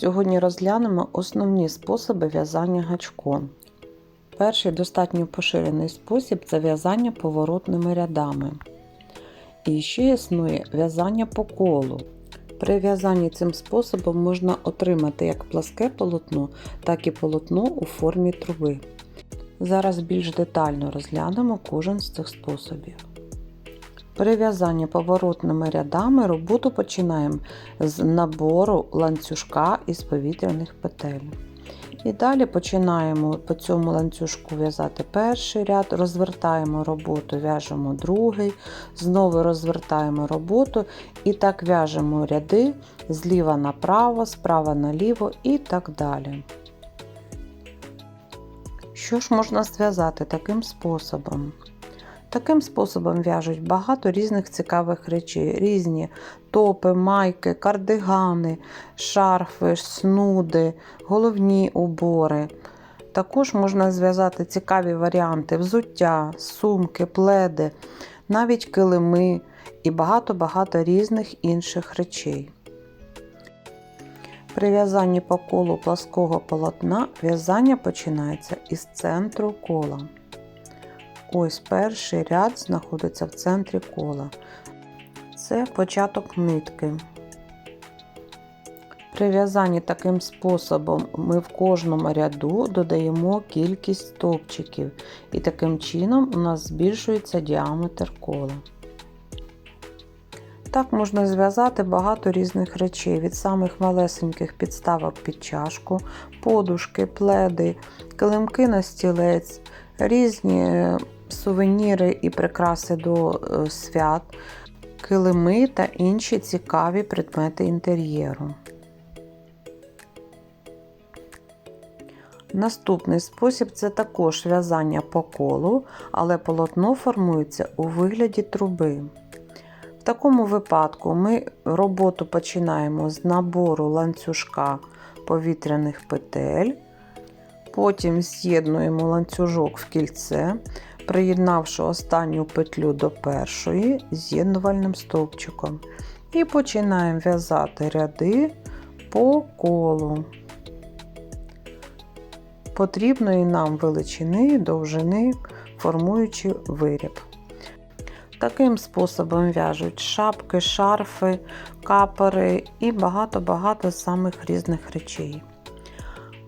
Сьогодні розглянемо основні способи в'язання гачком. Перший достатньо поширений спосіб це в'язання поворотними рядами. І ще існує в'язання по колу. При в'язанні цим способом можна отримати як пласке полотно, так і полотно у формі труби. Зараз більш детально розглянемо кожен з цих способів. При в'язанні поворотними рядами роботу починаємо з набору ланцюжка із повітряних петель. І далі починаємо по цьому ланцюжку в'язати перший ряд, розвертаємо роботу, в'яжемо другий, знову розвертаємо роботу і так в'яжемо ряди зліва направо, справа наліво і так далі. Що ж можна зв'язати таким способом? Таким способом в'яжуть багато різних цікавих речей: різні топи, майки, кардигани, шарфи, снуди, головні убори. Також можна зв'язати цікаві варіанти взуття, сумки, пледи, навіть килими і багато-багато різних інших речей. При в'язанні по колу плаского полотна в'язання починається із центру кола. Ось перший ряд знаходиться в центрі кола. Це початок нитки. При в'язанні таким способом ми в кожному ряду додаємо кількість стовпчиків, і таким чином у нас збільшується діаметр кола. Так можна зв'язати багато різних речей, від самих малесеньких підставок під чашку, подушки, пледи, килимки на стілець, різні сувеніри і прикраси до свят, килими та інші цікаві предмети інтер'єру. Наступний спосіб це також в'язання по колу, але полотно формується у вигляді труби. В такому випадку ми роботу починаємо з набору ланцюжка повітряних петель, потім з'єднуємо ланцюжок в кільце, приєднавши останню петлю до першої з'єднувальним стовпчиком. І починаємо в'язати ряди по колу потрібної нам величини і довжини, формуючи виріб. Таким способом в'яжуть шапки, шарфи, капори і багато-багато самих різних речей.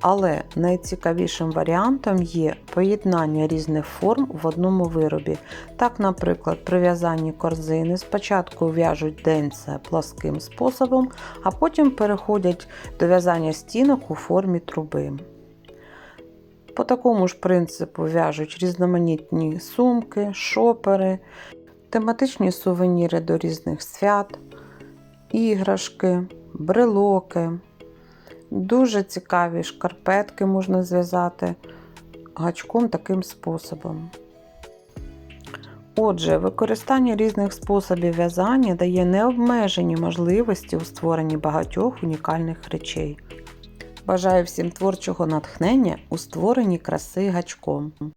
Але найцікавішим варіантом є поєднання різних форм в одному виробі. Так, наприклад, при в'язанні корзини спочатку в'яжуть денце пласким способом, а потім переходять до в'язання стінок у формі труби. По такому ж принципу в'яжуть різноманітні сумки, шопери, тематичні сувеніри до різних свят, іграшки, брелоки. Дуже цікаві шкарпетки можна зв'язати гачком таким способом. Отже, використання різних способів в'язання дає необмежені можливості у створенні багатьох унікальних речей. Бажаю всім творчого натхнення у створенні краси гачком.